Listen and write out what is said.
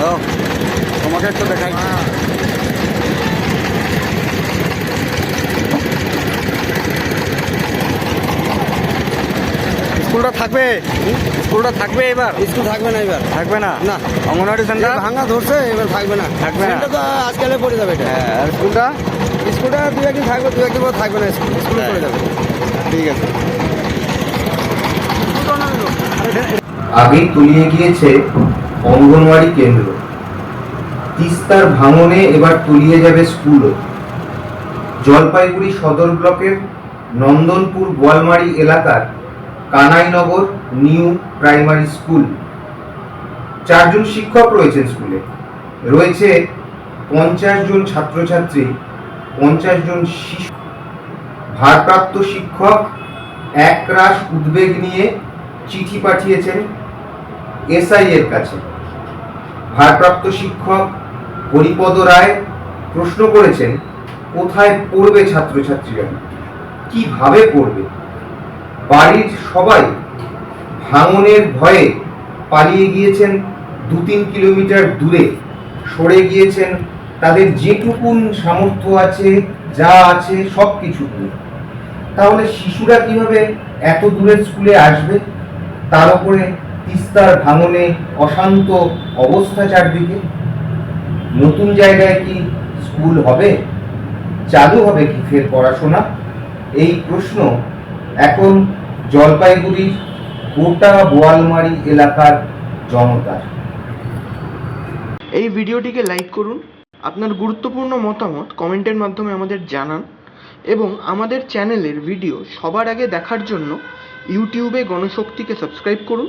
দাও। তোমাকে একটু দেখাই। স্কুলটা থাকবে? স্কুলটা থাকবে এবার? স্কুল থাকবে না এবার। থাকবে না? না। অঙ্গনওয়াড়ি সেন্টার? ভাঙা ধরছে এবার থাকবে না। থাকবে না। তো আজকালে পড়ে যাবে এটা। হ্যাঁ, স্কুলটা? স্কুলটা দু একদিন থাকবে দু একদিন পর থাকবে না স্কুল। পড়ে যাবে। ঠিক আছে। আগেই তলিয়ে গিয়েছে অঙ্গনওয়াড়ি কেন্দ্র। তিস্তার ভাঙনে এবার তলিয়ে যাবে স্কুলও। জলপাইগুড়ি সদর ব্লকের নন্দনপুর গোয়ালমারি এলাকার কানাইনগর নিউ প্রাইমারি স্কুল। চারজন শিক্ষক রয়েছেন স্কুলে। রয়েছে পঞ্চাশ জন ছাত্রছাত্রী, পঞ্চাশ জন শিশু। ভারপ্রাপ্ত শিক্ষক একরাশ উদ্বেগ নিয়ে চিঠি পাঠিয়েছেন এসআই এর কাছে। ভারপ্রাপ্ত শিক্ষক হরিপদ রায় প্রশ্ন করেছেন, কোথায় পড়বে ছাত্রছাত্রীরা? কীভাবে পড়বে? বাড়ির সবাই ভাঙনের ভয়ে পালিয়ে গিয়েছেন দু তিন কিলোমিটার দূরে। সরে গিয়েছেন তাদের যেটুকুন সামর্থ্য আছে, যা আছে সব কিছু তাহলে শিশুরা কীভাবে এত দূরের স্কুলে আসবে? তার উপরে তিস্তার ভাঙনে অশান্ত অবস্থা চারদিকে? নতুন জায়গায় কি স্কুল হবে? চালু হবে কি ফের পড়াশোনা? এই প্রশ্ন এখন জলপাইগুড়ির গোটা বোয়ালমারি এলাকার জনতার। এই ভিডিওটিকে লাইক করুন, আপনার গুরুত্বপূর্ণ মতামত কমেন্টের মাধ্যমে আমাদের জানান এবং আমাদের চ্যানেলের ভিডিও সবার আগে দেখার জন্য ইউটিউবে গণশক্তিকে সাবস্ক্রাইব করুন